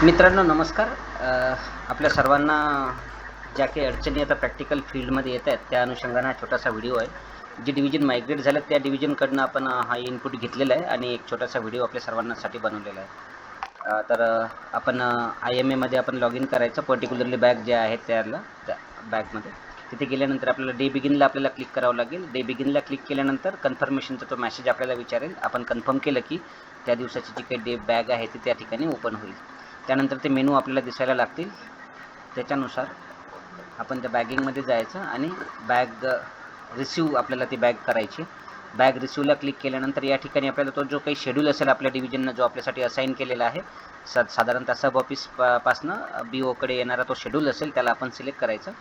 मित्रांनो नमस्कार. आपल्या सर्वांना ज्या काही अडचणी आता प्रॅक्टिकल फील्डमध्ये येत आहेत त्या अनुषंगाने हा छोटासा व्हिडिओ आहे. जे डिव्हिजन मायग्रेट झालं त्या डिव्हिजनकडनं आपण हा इनपुट घेतलेला आहे आणि एक छोटासा व्हिडिओ आपल्या सर्वांनासाठी बनवलेला आहे. तर आपण आय एम एमध्ये आपण लॉग इन करायचं. पर्टिक्युलरली बॅग जे आहेत त्याला त्या बॅगमध्ये तिथे गेल्यानंतर आपल्याला डे बिगिनला आपल्याला क्लिक करावं लागेल. डे बिगिनला क्लिक केल्यानंतर कन्फर्मेशनचा तो मेसेज आपल्याला विचारेल. आपण कन्फर्म केलं की त्या दिवसाची जी काही डे बॅग आहे ती त्या ठिकाणी ओपन होईल. त्यानंतर ते मेनू आपल्याला दिसायला लागतील. त्याच्यानुसार आपण त्या बॅगिंगमध्ये जायचं आणि बॅग रिसिव आपल्याला ती बॅग करायची. बॅग रिसिवला क्लिक केल्यानंतर या ठिकाणी आपल्याला तो जो काही शेड्यूल असेल आपल्या डिव्हिजननं जो आपल्यासाठी असाईन केलेला आहे सा साधारणतः सब ऑफिस पासनं बी ओकडे येणारा तो शेड्यूल असेल त्याला आपण सिलेक्ट करायचं.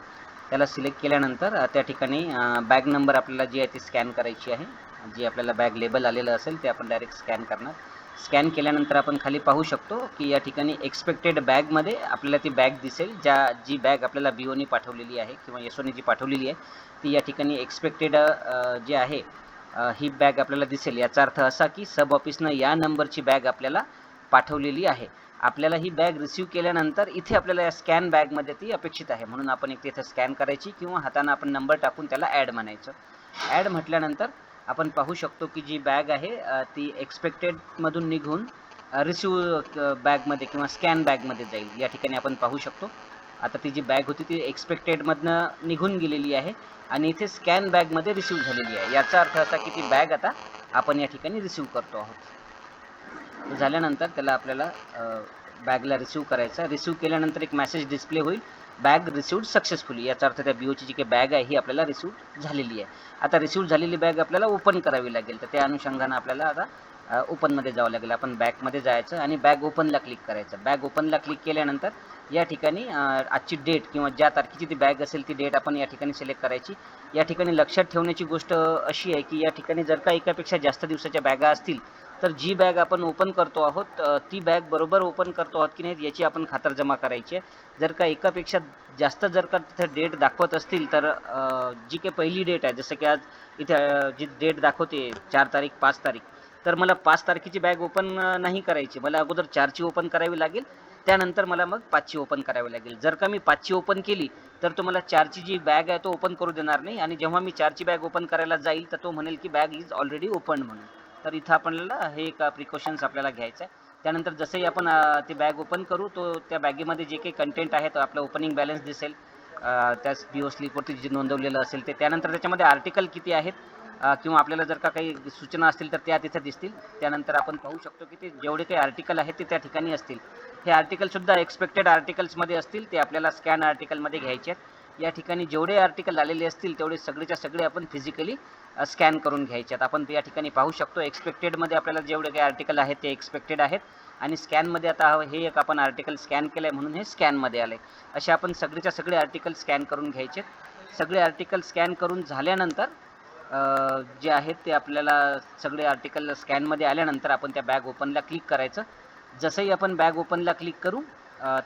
त्याला सिलेक्ट केल्यानंतर त्या ठिकाणी बॅग नंबर आपल्याला जी आहे ती स्कॅन करायची आहे. जी आपल्याला बॅग लेबल आलेलं असेल ते आपण डायरेक्ट स्कॅन करणार. स्कॅन केल्यानंतर आपण खाली पाहू शकतो की या ठिकाणी एक्सपेक्टेड बॅगमध्ये आपल्याला ती बॅग दिसेल ज्या जी बॅग आपल्याला बी ओने पाठवलेली आहे किंवा यशोने जी पाठवलेली आहे ती या ठिकाणी एक्सपेक्टेड जे आहे ही बॅग आपल्याला दिसेल. याचा अर्थ असा की सब ऑफिसनं या नंबरची बॅग आपल्याला पाठवलेली आहे. आपल्याला ही बॅग रिसिव्ह केल्यानंतर इथे आपल्याला या स्कॅन बॅगमध्ये ती अपेक्षित आहे. म्हणून आपण एक तिथे स्कॅन करायची किंवा हातानं आपण नंबर टाकून त्याला ॲड म्हणायचं. ॲड म्हटल्यानंतर आपण पाहू शकतो की जी बॅग आहे ती एक्सपेक्टेडमधून निघून रिसिव्ह बॅगमध्ये किंवा स्कॅन बॅगमध्ये जाईल. या ठिकाणी आपण पाहू शकतो. आता ती जी बॅग होती ती एक्सपेक्टेडमधनं निघून गेलेली आहे आणि इथे स्कॅन बॅगमध्ये रिसिव्ह झालेली आहे. याचा अर्थ असा की ती बॅग आता आपण या ठिकाणी रिसिव्ह करतो आहोत. झाल्यानंतर त्याला आपल्याला बॅगला रिसिव्ह करायचा रिसिव्ह केल्यानंतर एक मॅसेज डिस्प्ले होईल. बॅग रिसिव्ड सक्सेसफुली याचा अर्थ त्या बी ओची जी काही बॅग आहे ही आपल्याला रिसिव्ड झालेली आहे. आता रिसिव्ड झालेली बॅग आपल्याला ओपन करावी लागेल. तर त्या अनुषंगानं आपल्याला आता ओपनमध्ये जावं लागेल. आपण बॅगमध्ये जायचं आणि बॅग ओपनला क्लिक करायचं. बॅग ओपनला क्लिक केल्यानंतर या ठिकाणी आजची डेट किंवा ज्या तारखेची ती बॅग असेल ती डेट आपण या ठिकाणी सिलेक्ट करायची. या ठिकाणी लक्षात ठेवण्याची गोष्ट अशी आहे की या ठिकाणी जर का एकापेक्षा जास्त दिवसाच्या बॅगा असतील तर जी बॅग आपण ओपन करतो आहोत ती बॅग बरोबर ओपन करतो आहोत की नाही याची आपण खातरजमा करायची आहे. जर का एकापेक्षा जास्त जर का तिथे डेट दाखवत असतील तर जी काही पहिली डेट आहे जसं की आज इथे जी डेट दाखवते चार तारीख पाच तारीख तर मला पाच तारखेची बॅग ओपन नाही करायची. मला अगोदर चारची ओपन करावी लागेल त्यानंतर मला मग पाचची ओपन करावी लागेल. जर का मी पाचची ओपन केली तर तो मला चारची जी बॅग आहे तो ओपन करू देणार नाही. आणि जेव्हा मी चारची बॅग ओपन करायला जाईल तर तो म्हणेल की बॅग इज ऑलरेडी ओपन म्हणून. तर इथं आपल्याला हे एक प्रिकॉशन्स आपल्याला घ्यायचं आहे. त्यानंतर जसंही आपण ते ती बॅग ओपन करू तो त्या बॅगेमध्ये जे काही कंटेंट आहे तो आपला ओपनिंग बॅलन्स दिसेल. त्याच त्या बी ओ स्लिपवरती जे नोंदवलेलं असेल ते. त्यानंतर त्याच्यामध्ये आर्टिकल किती आहेत किंवा आपल्याला जर का काही सूचना असतील तर त्या तिथे दिसतील. त्यानंतर आपण पाहू शकतो की ते जेवढे काही आर्टिकल आहेत ते त्या ठिकाणी असतील. हे आर्टिकलसुद्धा एक्सपेक्टेड आर्टिकल्समध्ये असतील ते आपल्याला स्कॅन आर्टिकलमध्ये घ्यायचे आहेत. या ठिकाणी जेवढे आर्टिकल आलेले असतील तेवढे सगळेच्या सगळे आपण फिजिकली स्कॅन करून घ्यायचे आहेत. आपण या ठिकाणी पाहू शकतो. एक्सपेक्टेडमध्ये आपल्याला जेवढे काही आर्टिकल आहेत ते एक्सपेक्टेड आहेत. आणि स्कॅनमध्ये आता हे एक आपण आर्टिकल स्कॅन केलं आहे म्हणून हे स्कॅनमध्ये आलं आहे असे आपण सगळेच्या सगळे आर्टिकल स्कॅन करून घ्यायचे सगळे आर्टिकल स्कॅन करून झाल्यानंतर जे आहेत ते आपल्याला सगळे आर्टिकल स्कॅनमध्ये आल्यानंतर आपण त्या बॅग ओपनला क्लिक करायचं. जसंही आपण बॅग ओपनला क्लिक करू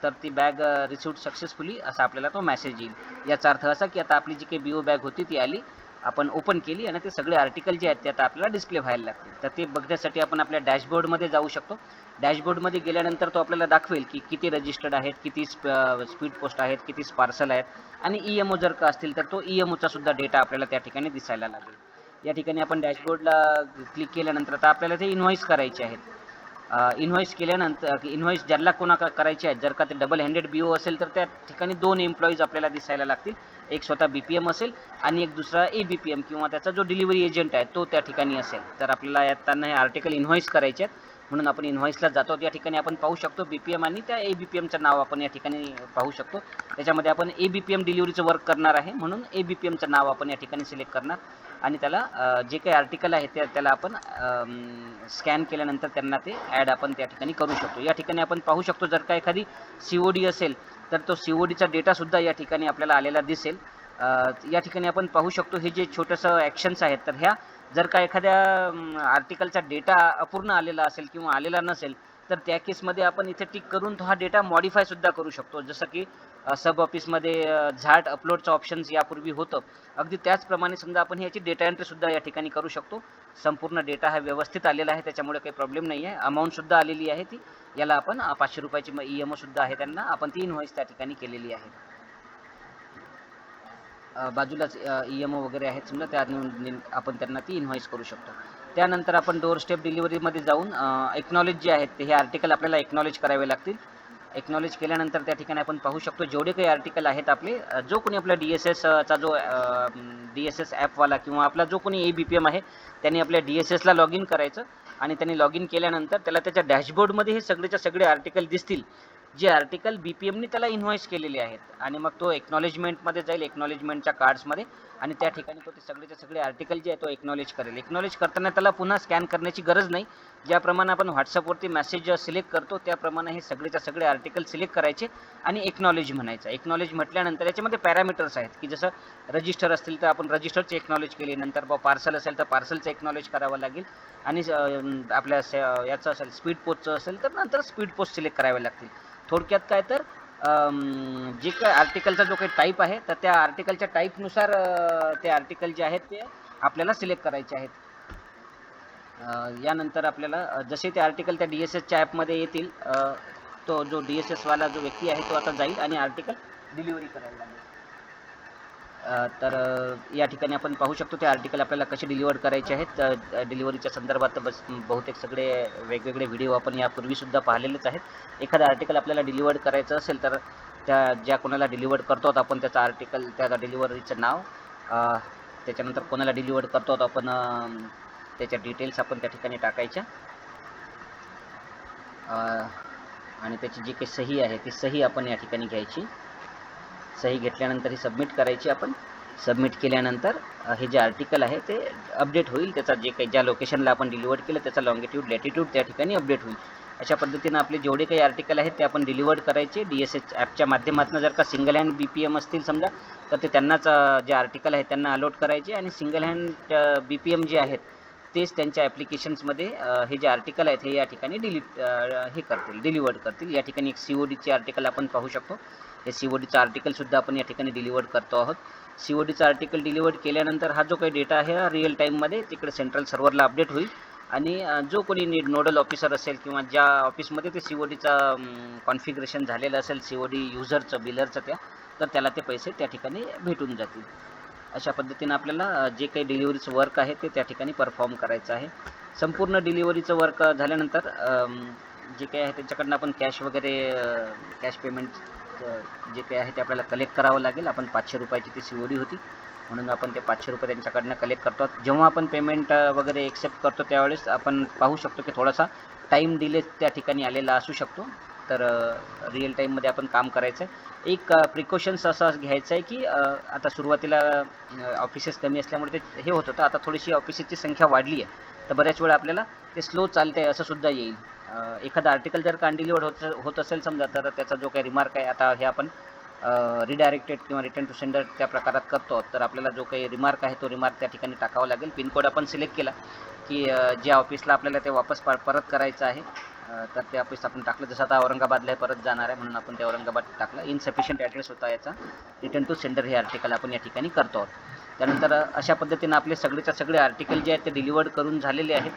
तर ती बॅग रिसिव्ड सक्सेसफुली असा आपल्याला तो मॅसेज येईल. याचा अर्थ असा की आता आपली जी काही बी ओ बॅग होती ती आली आपण ओपन केली आणि ते सगळे आर्टिकल जे आहेत ते आता आपल्याला डिस्प्ले व्हायला लागतील. तर ते बघण्यासाठी आपण आपल्या डॅशबोर्डमध्ये जाऊ शकतो. डॅशबोर्डमध्ये गेल्यानंतर तो आपल्याला दाखवेल की किती रजिस्टर्ड आहेत किती स्प स्पीड पोस्ट आहेत किती पार्सल आहेत आणि ई एम ओ जर का असतील तर तो ई एम ओचा सुद्धा डेटा आपल्याला त्या ठिकाणी दिसायला लागेल. या ठिकाणी आपण डॅशबोर्डला क्लिक केल्यानंतर आता आपल्याला ते इन्व्हॉइस करायचे आहेत. इन्व्हॉइस केल्यानंतर इन्व्हॉइस ज्याला कोणा करायचे आहेत जर का ते डबल हँडेड बी ओ असेल तर त्या ठिकाणी दोन एम्प्लॉईज आपल्याला दिसायला लागतील. एक स्वतः बी पी एम असेल आणि एक दुसरा ए बी पी एम किंवा त्याचा जो डिलिव्हरी एजंट आहे तो त्या ठिकाणी असेल. तर आपल्याला त्यांना हे आर्टिकल इन्व्हॉइस करायचे आहेत. म्हणून आपण इन्व्हॉइसला जातो. या ठिकाणी आपण पाहू शकतो बी पी एम आणि त्या ए बी पी एमचं नाव आपण या ठिकाणी पाहू शकतो. त्याच्यामध्ये आपण ए बी पी एम डिलिव्हरीचं वर्क करणार आहे म्हणून ए बी पी एमचं नाव आपण या ठिकाणी सिलेक्ट करणार. आणि त्याला जे काही आर्टिकल आहे त्या त्याला आपण स्कॅन केल्यानंतर त्यांना ते ॲड आपण त्या ठिकाणी करू शकतो. या ठिकाणी आपण पाहू शकतो जर का एखादी सी ओ डी असेल तर तो सी ओ डीचा डेटासुद्धा या ठिकाणी आपल्याला आलेला दिसेल. या ठिकाणी आपण पाहू शकतो हे जे छोटंसं ॲक्शन्स आहेत तर ह्या जर का एखाद्या आर्टिकलचा डेटा अपूर्ण आलेला असेल किंवा आलेला नसेल तर त्या केसमध्ये आपण इथे टिक करून तो हा डेटा मॉडिफाय सुद्धा करू शकतो. जसं की सब ऑफिसमध्ये झाट अपलोडचं ऑप्शन्स यापूर्वी होतं. अगदी त्याचप्रमाणे समजा आपण याची डेटा एंट्रीसुद्धा या ठिकाणी करू शकतो. संपूर्ण डेटा हा व्यवस्थित आलेला आहे त्याच्यामुळे काही प्रॉब्लेम नाही आहे अमाऊंटसुद्धा आलेली आहे ती. याला आपण पाचशे रुपयाची ई एम सुद्धा आहे त्यांना. आपण ती इनव्हॉइस त्या ठिकाणी केलेली आहे. बाजूलाच ई एम ओ वगैरे आहेत समजा त्या नेऊन- आपण त्यांना ती इन्व्हॉइस करू शकतो. त्यानंतर आपण डोअर स्टेप डिलिव्हरीमध्ये जाऊन एक्नॉलेज जे आहेत ते हे आर्टिकल आपल्याला एक्नॉलेज करावे लागतील. एक्नॉलेज केल्यानंतर त्या ठिकाणी आपण पाहू शकतो जेवढे काही आर्टिकल आहेत आपले जो कोणी आपला डी एस एसचा जो डी एस एस ॲपवाला किंवा आपला जो कोणी ए बी पी एम आहे त्यांनी आपल्या डी एस एसला लॉग इन करायचं आणि त्यांनी लॉग इन केल्यानंतर त्याला त्याच्या डॅशबोर्डमध्ये हे सगळेच्या सगळे आर्टिकल दिसतील. जे आर्टिकल बी पी एमने त्याला इन्व्हॉइस केलेले आहेत. आणि मग तो एक्नॉलेजमेंटमध्ये जाईल एक्नॉलेजमेंटच्या कार्ड्समध्ये आणि त्या ठिकाणी तो ते सगळेचे सगळे आर्टिकल जे आहे तो एक्नॉलेज करेल. एक्नॉलेज करताना त्याला पुन्हा स्कॅन करण्याची गरज नाही. ज्याप्रमाणे आपण व्हॉट्सअपवरती मेसेज सिलेक्ट करतो त्याप्रमाणे हे सगळेच्या सगळे आर्टिकल सिलेक्ट करायचे आणि एक्नॉलेज म्हणायचं. एक्नॉलेज म्हटल्यानंतर याच्यामध्ये पॅरामीटर्स आहेत की जसं रजिस्टर असतील तर आपण रजिस्टरचे एक्नॉलेज केले. नंतर पार्सल असेल तर पार्सलचं एक्नॉलेज करावं लागेल. आणि आपल्या स- याचं असेल स्पीड पोस्टचं असेल तर नंतर स्पीड पोस्ट सिलेक्ट करावे लागतील. थोडक्यात काय तर जे काय आर्टिकलचा जो काही टाईप आहे तर त्या आर्टिकलच्या टाईपनुसार ते आर्टिकल जे आहेत ते आपल्याला सिलेक्ट करायचे आहेत. यानंतर आपल्याला जसे ते आर्टिकल त्या डी एस एसच्या ॲपमध्ये येतील तो जो डी एस एसवाला जो व्यक्ती आहे तो आता जाईल आणि आर्टिकल डिलिव्हरी करायला लागेल. तर या ठिकाणी आपण पाहू शकतो ते आर्टिकल आपल्याला कसे डिलिव्हर करायचे आहेत. डिलिव्हरीच्या संदर्भात बस बहुतेक सगळे वेगवेगळे व्हिडिओ आपण यापूर्वीसुद्धा पाहिलेलेच आहेत. एखादं आर्टिकल आपल्याला डिलिव्हर करायचं असेल तर त्या ज्या कोणाला डिलिव्हर करतो आहोत आपण त्याचं आर्टिकल त्या डिलिव्हरीचं नाव त्याच्यानंतर कोणाला डिलिव्हर करतो आहोत आपण त्याच्या डिटेल्स आपण त्या ठिकाणी टाकायच्या. आणि त्याची जी काही सही आहे ती सही आपण या ठिकाणी घ्यायची. सही घेतल्यानंतर ही सबमिट करायची. आपण सबमिट केल्यानंतर हे जे आर्टिकल आहे ते अपडेट होईल. त्याचा जे काही ज्या लोकेशनला आपण डिलिव्हर केलं त्याचा लॉंगिट्यूड लॅटिट्यूड त्या ठिकाणी अपडेट होईल. अशा पद्धतीनं आपले जेवढे काही आर्टिकल आहेत ते आपण डिलिव्हर्ड करायचे. डी एस एच ॲपच्या माध्यमातून जर का single hand B P M असतील समजा तर ते त्यांनाच जे आर्टिकल आहेत त्यांना अलॉट करायचे. आणि single hand B P M जे आहेत तेच त्यांच्या ॲप्लिकेशन्समध्ये हे जे आर्टिकल आहेत हे या ठिकाणी डिलीट हे करतील डिलिव्हर्ड करतील. या ठिकाणी एक सी ओ डीचे आर्टिकल आपण पाहू शकतो. हे सी ओ डीचं आर्टिकलसुद्धा आपण या ठिकाणी डिलिव्हर्ड करतो आहोत. सी ओ डीचं आर्टिकल डिलिव्हर्ड केल्यानंतर हा जो काही डेटा आहे हा रिअल टाईममध्ये तिकडे सेंट्रल सर्व्हरला अपडेट होईल. आणि जो कोणी नीड नोडल ऑफिसर असेल किंवा ज्या ऑफिसमध्ये ते सी ओ डीचं कॉन्फिगरेशन झालेलं असेल सी ओ डी युजरचं बिलरचं त्या तर त्याला ते पैसे त्या ठिकाणी भेटून जातील. अशा पद्धतीनं आपल्याला जे काही डिलिव्हरीचं वर्क आहे ते त्या ठिकाणी परफॉर्म करायचं आहे. संपूर्ण डिलिव्हरीचं वर्क झाल्यानंतर जे काही आहे त्यांच्याकडनं आपण कॅश वगैरे कॅश पेमेंट जे काही आहे ते आपल्याला कलेक्ट करावं लागेल. आपण पाचशे रुपयाची ती सी ओ डी होती. म्हणून आपण ते पाचशे रुपये त्यांच्याकडनं कलेक्ट करतो. जेव्हा आपण पेमेंट वगैरे एक्सेप्ट करतो त्यावेळेस आपण पाहू शकतो की थोडासा टाईम डिले त्या ठिकाणी आलेला असू शकतो. तर रिअल टाईममध्ये आपण काम करायचं आहे एक प्रिकॉशन्स असं घ्यायचं आहे की आता सुरुवातीला ऑफिसेस कमी असल्यामुळे ते हे होत होतं. आता थोडीशी ऑफिसेसची संख्या वाढली आहे. तर बऱ्याच वेळा आपल्याला ते स्लो चालतंय असं सुद्धा येईल. एखादा आर्टिकल जर कांडिलिवर्ड होत होत असेल समजा तर त्याचा जो काही रिमार्क आहे आता हे आपण रिडायरेक्टेड किंवा रिटर्न टू सेंडर त्या प्रकारात करतो तर आपल्याला जो काही रिमार्क आहे तो रिमार्क त्या ठिकाणी टाकावा लागेल. पिनकोड आपण सिलेक्ट केला की ज्या ऑफिसला आपल्याला ते वापस प परत करायचं आहे. तर ते ऑफिस आपण टाकलं. जसं आता औरंगाबादला परत जाणार आहे म्हणून आपण ते औरंगाबाद टाकलं. इनसफिशियंट ॲड्रेस होता याचा. रिटर्न टू सेंडर हे आर्टिकल आपण या ठिकाणी करतो आहोत. त्यानंतर अशा पद्धतीनं आपले सगळेच्या सगळे आर्टिकल जे आहेत ते डिलिवर्ड करून झालेले आहेत.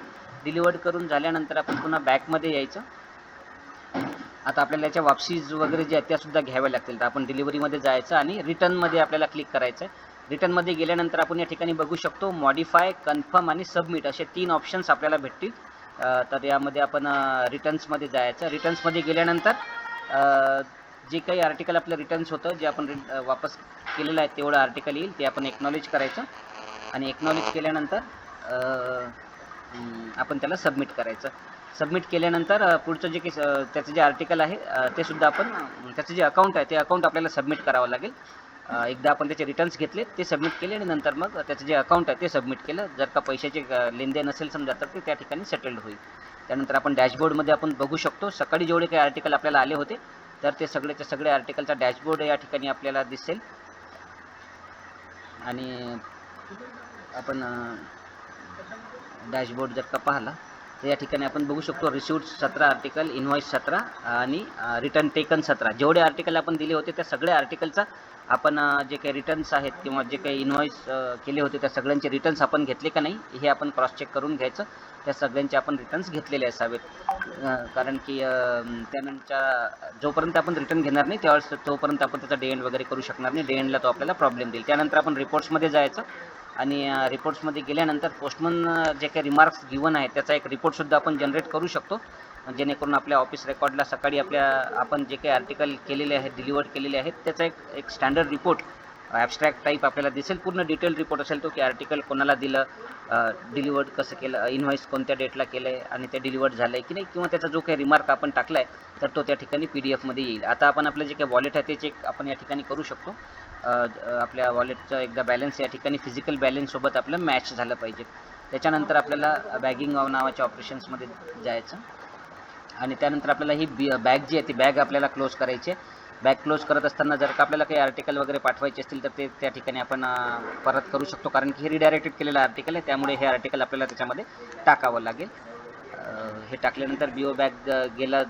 डिलिवर्ड करून झाल्यानंतर आपण पुन्हा बॅकमध्ये यायचं. आता आपल्याला याच्या वापसीज वगैरे जे आहेत त्यासुद्धा घ्याव्या लागतील. तर आपण डिलिव्हरीमध्ये जायचं आणि रिटर्नमध्ये आपल्याला क्लिक करायचं आहे रिटर्नमध्ये गेल्यानंतर आपण या ठिकाणी बघू शकतो मॉडिफाय कन्फर्म आणि सबमिट असे तीन ऑप्शन्स आपल्याला भेटतील. तर यामध्ये आपण रिटर्न्समध्ये जायचं. रिटर्न्समध्ये गेल्यानंतर जे काही आर्टिकल आपलं रिटर्न्स होतं जे आपण वापस केलेलं आहे तेवढं आर्टिकल येईल ते आपण एक्नॉलेज करायचं. आणि एक्नॉलेज केल्यानंतर आपण त्याला सबमिट करायचं. सबमिट केल्यानंतर पुढचं जे काही त्याचं जे आर्टिकल आहे ते सुद्धा आपण त्याचं जे अकाउंट आहे ते अकाउंट आपल्याला सबमिट करावं लागेल. एकदा आपण त्याचे रिटर्न्स घेतले ते सबमिट केले आणि नंतर मग त्याचं जे अकाउंट आहे ते सबमिट केलं. जर का पैशाचे लेनदेन असेल समजा तर ते त्या ठिकाणी सेटल्ड होईल. त्यानंतर आपण डॅशबोर्डमध्ये आपण बघू शकतो सकाळी जेवढे काही आर्टिकल आपल्याला आले होते तर ते सगळेच्या सगळे आर्टिकलचा डॅशबोर्ड या ठिकाणी आपल्याला दिसेल. आणि आपण डॅशबोर्ड जर का पाहिला तर या ठिकाणी आपण बघू शकतो रिसिव्ड सतरा आर्टिकल इन्व्हॉइस सतरा आणि रिटर्न टेकन सतरा. जेवढे आर्टिकल आपण दिले होते त्या सगळ्या आर्टिकलचा आपण जे काही रिटर्न्स आहेत किंवा जे काही इन्व्हॉइस केले होते त्या सगळ्यांचे रिटर्न्स आपण घेतले का नाही हे आपण क्रॉस चेक करून घ्यायचं. त्या सगळ्यांचे आपण रिटर्न्स घेतलेले असावेत. कारण की त्यानंतर जोपर्यंत आपण रिटर्न घेणार नाही त्यावेळेस तोपर्यंत आपण त्याचा डे एंड वगैरे करू शकणार नाही. डे एंडला तो आपल्याला प्रॉब्लेम देईल. त्यानंतर आपण रिपोर्ट्समध्ये जायचं. आणि रिपोर्ट्समध्ये गेल्यानंतर पोस्टमन जे काही रिमार्क्स गिवन आहे त्याचा एक रिपोर्टसुद्धा आपण जनरेट करू शकतो. जेणेकरून आपल्या ऑफिस रेकॉर्डला सकाळी आपल्या आपण जे काही आर्टिकल केलेले आहेत डिलिव्हर केलेले आहेत त्याचा एक एक स्टँडर्ड रिपोर्ट ॲबस्ट्रॅक्ट टाईप आपल्याला दिसेल. पूर्ण डिटेल रिपोर्ट असेल तो की आर्टिकल कोणाला दिलं डिलिवर्ड कसं केलं इन्व्हॉइस कोणत्या डेटला केलं आहे आणि ते डिलिवर्ड झालं आहे की नाही किंवा त्याचा जो काही रिमार्क आपण टाकला आहे तर तो त्या ठिकाणी पी डी एफमध्ये येईल. आता आपण आपलं जे काही वॉलेट आहे ते चेक आपण या ठिकाणी करू शकतो. आपल्या वॉलेटचं एकदा बॅलन्स या ठिकाणी फिजिकल बॅलन्ससोबत आपलं मॅच झालं पाहिजे. त्याच्यानंतर आपल्याला बॅगिंग नावाच्या ऑपरेशन्समध्ये जायचं. आणि त्यानंतर आपल्याला ही बी बॅग जी आहे ती बॅग आपल्याला क्लोज करायची आहे. बॅग क्लोज करत असताना जर का आपल्याला काही आर्टिकल वगैरे पाठवायचे असतील तर ते त्या ठिकाणी आपण परत करू शकतो. कारण की हे रिडायरेक्टेड केलेलं आर्टिकल आहे. त्यामुळे हे आर्टिकल आपल्याला त्याच्यामध्ये टाकावं लागेल. हे टाकल्यानंतर बिओ बॅग गेला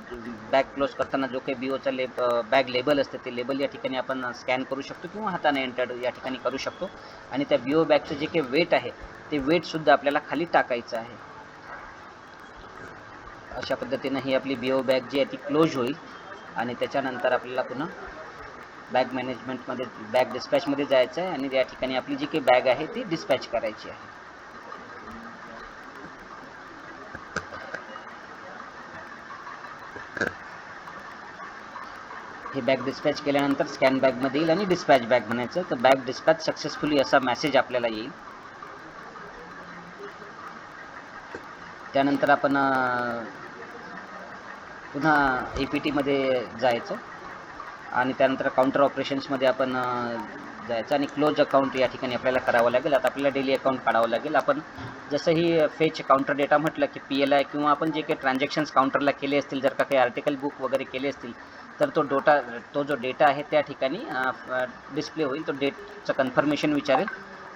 बॅग क्लोज करताना जो काही बिओचा लेब बॅग लेबल असते ते लेबल या ठिकाणी आपण स्कॅन करू शकतो किंवा हाताने एंटर या ठिकाणी करू शकतो. आणि त्या बिओ बॅगचं जे काही वेट आहे ते वेटसुद्धा आपल्याला खाली टाकायचं आहे. अशा पद्धतीनं ही आपली बिओ बॅग जी आहे ती क्लोज होईल. आणि त्याच्यानंतर आपल्याला पुन्हा बॅग मॅनेजमेंटमध्ये बॅग डिस्पॅचमध्ये जायचं आहे. आणि या ठिकाणी आपली जी काही बॅग आहे ती डिस्पॅच करायची आहे. हे बॅग डिस्पॅच केल्यानंतर स्कॅन बॅगमध्ये येईल आणि डिस्पॅच बॅग म्हणायचं तर बॅग डिस्पॅच सक्सेसफुली असा मेसेज आपल्याला येईल. त्यानंतर आपण पुन्हा ए पी टीमध्ये जायचं आणि त्यानंतर काउंटर ऑपरेशन्समध्ये आपण जायचं आणि क्लोज अकाउंट या ठिकाणी आपल्याला करावं लागेल. आता आपल्याला डेली अकाउंट काढावं लागेल. आपण जसंही फेच काउंटर डेटा म्हटलं की पी एल आय किंवा आपण जे काही ट्रान्झॅक्शन्स काउंटरला केले असतील जर का काही आर्टिकल बुक वगैरे केले असतील तर तो डोटा तो जो डेटा आहे त्या ठिकाणी डिस्प्ले होईल. तो डेटचं कन्फर्मेशन विचारेल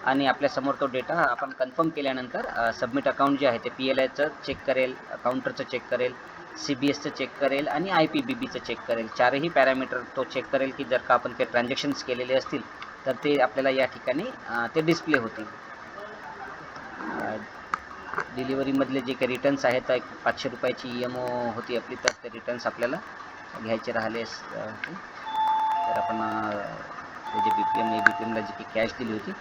आणि आपल्यासमोर तो डेटा आपण कन्फर्म केल्यानंतर सबमिट अकाउंट जे आहे ते पी एल आयचं चेक करेल काउंटरचं चेक करेल सी बी एसचं चेक करेल आणि आय पी बी बीचं चेक करेल. चारही पॅरामीटर तो चेक करेल की जर का आपण काही ट्रान्झॅक्शन्स केलेले असतील तर ते आपल्याला या ठिकाणी ते डिस्प्ले होतील डिलिव्हरीमधले जे काही रिटर्न्स आहेत एक पाचशे रुपयाची ई एम ओ होती आपली तर ते रिटर्न्स आपल्याला घ्यायचे राहिले तर आपण ते जे B P M A B P एमला जी काही कॅश दिली होती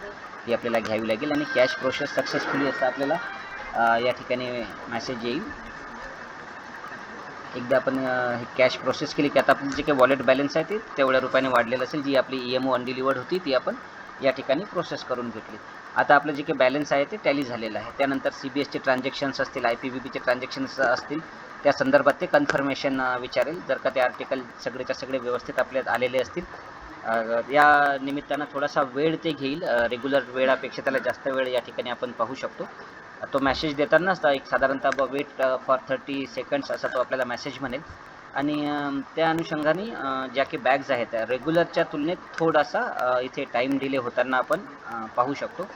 ती आपल्याला घ्यावी लागेल आणि कॅश प्रोसेस सक्सेसफुली असं आपल्याला या ठिकाणी मॅसेज येईल. एकदा आपण हे कॅश प्रोसेस केली की आता आपलं जे काही वॉलेट बॅलन्स आहे ते तेवढ्या रुपयाने वाढलेलं असेल जी आपली ई एम ओ अनडिलिवर्ड होती ती आपण या ठिकाणी प्रोसेस करून घेतली. आता आपलं जे काही बॅलन्स आहे ते टॅली झालेलं आहे. त्यानंतर सी बी एसचे ट्रान्झॅक्शन्स असतील आय पी बी बीचे ट्रान्झॅक्शन्स असतील त्या संदर्भात ते कन्फर्मेशन विचारेल. जर का ते आर्टिकल सगळेच्या सगळे व्यवस्थित आपल्यात आलेले असतील या निमित्तानं थोडासा वेळ ते घेईल. रेग्युलर वेळापेक्षा त्याला जास्त वेळ या ठिकाणी आपण पाहू शकतो. तो मॅसेज देतानाच एक साधारणतः वेट फॉर थर्टी सेकंड्स असा तो आपल्याला मेसेज म्हणेल. आणि त्या अनुषंगाने ज्या काही बॅग्स आहेत रेग्युलरच्या तुलनेत थोडासा इथे टाईम डिले होताना आपण पाहू शकतो.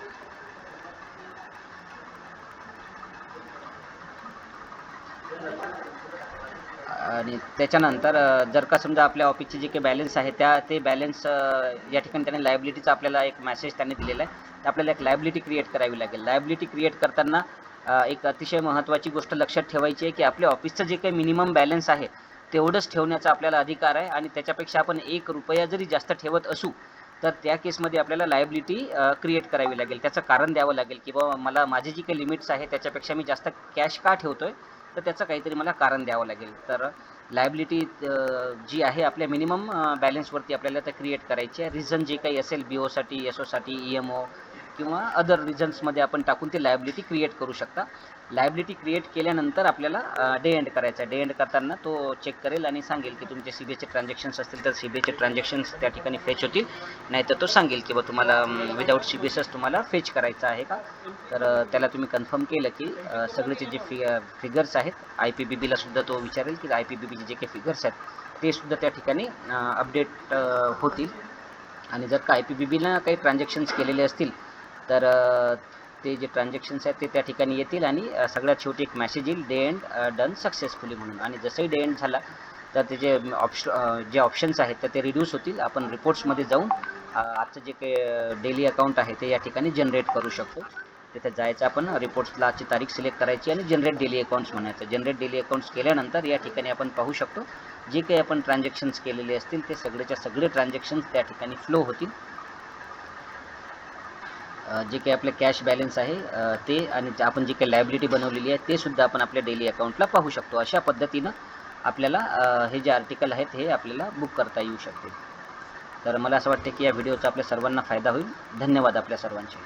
आणि त्याच्यानंतर जर का समजा आपल्या ऑफिसचे जे काही बॅलन्स आहे त्या ते बॅलन्स या ठिकाणी त्याने लायबिलिटीचा आपल्याला एक मेसेज त्याने दिलेला आहे. तर आपल्याला एक लायबिलिटी क्रिएट करावी लागेल. लायबिलिटी क्रिएट करताना एक अतिशय महत्त्वाची गोष्ट लक्षात ठेवायची आहे की आपल्या ऑफिसचं जे काही मिनिमम बॅलन्स आहे तेवढंच ठेवण्याचा आपल्याला अधिकार आहे आणि त्याच्यापेक्षा आपण एक रुपया जरी जास्त ठेवत असू तर त्या केसमध्ये आपल्याला लायबिलिटी क्रिएट करावी लागेल. त्याचं कारण द्यावं लागेल की बाबा मला माझी जी काही लिमिट्स आहे त्याच्यापेक्षा मी जास्त कॅश का ठेवतो आहे तर त्याचं काहीतरी मला कारण द्यावं लागेल. तर लायबिलिटी जी आहे आपल्या मिनिमम बॅलन्सवरती आपल्याला तर क्रिएट करायची आहे. रिझन जे काही असेल बी ओसाठी एस ओसाठी ई एम ओ किंवा अदर रिझन्समध्ये आपण टाकून ती लायबिलिटी क्रिएट करू शकता. लायबिलिटी क्रिएट केल्यानंतर आपल्याला डे एंड करायचा डे एंड करताना तो चेक करेल आणि सांगेल की तुमचे सी बी एचे ट्रान्झॅक्शन्स असतील तर सी बी एचे ट्रान्झॅक्शन्स त्या ठिकाणी फेच होतील. नाहीतर तो सांगेल की बा तुम्हाला विदाऊट सी बी एसच तुम्हाला फेच करायचं आहे का? तर त्याला तुम्ही कन्फर्म केलं की सगळेचे जे फि फिगर्स आहेत आय पी बी बीला सुद्धा तो विचारेल की आय पी बी बीचे जे काही फिगर्स आहेत ते सुद्धा त्या ठिकाणी अपडेट होतील. आणि जर का आय पी बी बीला काही ट्रान्झॅक्शन्स केलेले असतील तर ते जे ट्रान्झॅक्शन्स आहेत ते त्या ठिकाणी येतील आणि सगळ्यात शेवटी एक मेसेज येईल डे एंड डन सक्सेसफुली म्हणून. आणि जसंही डे एंड झाला तर ते जे ऑप्श जे ऑप्शन्स आहेत तर ते रिड्यूस होतील. आपण रिपोर्ट्समध्ये जाऊन आजचं जे काही डेली अकाउंट आहे ते या ठिकाणी जनरेट करू शकतो. तिथे जायचं आपण रिपोर्ट्सला आजची तारीख सिलेक्ट करायची आणि जनरेट डेली अकाउंट्स म्हणायचं. जनरेट डेली अकाउंट्स केल्यानंतर या ठिकाणी आपण पाहू शकतो जे काही आपण ट्रान्झॅक्शन्स केलेले असतील ते सगळेच्या सगळे ट्रान्झॅक्शन्स त्या ठिकाणी फ्लो होतील. जे काही आपलं कॅश बॅलन्स आहे ते आणि आपण जी काही लायबिलिटी बनवलेली आहे ते सुद्धा आपण आपल्या डेली अकाउंटला पाहू शकतो. अशा पद्धतीनं आपल्याला हे जे आर्टिकल आहेत हे आपल्याला बुक करता येऊ शकते. तर मला असं वाटतं की या व्हिडिओचा आपल्या सर्वांना फायदा होईल. धन्यवाद आपल्या सर्वांचे.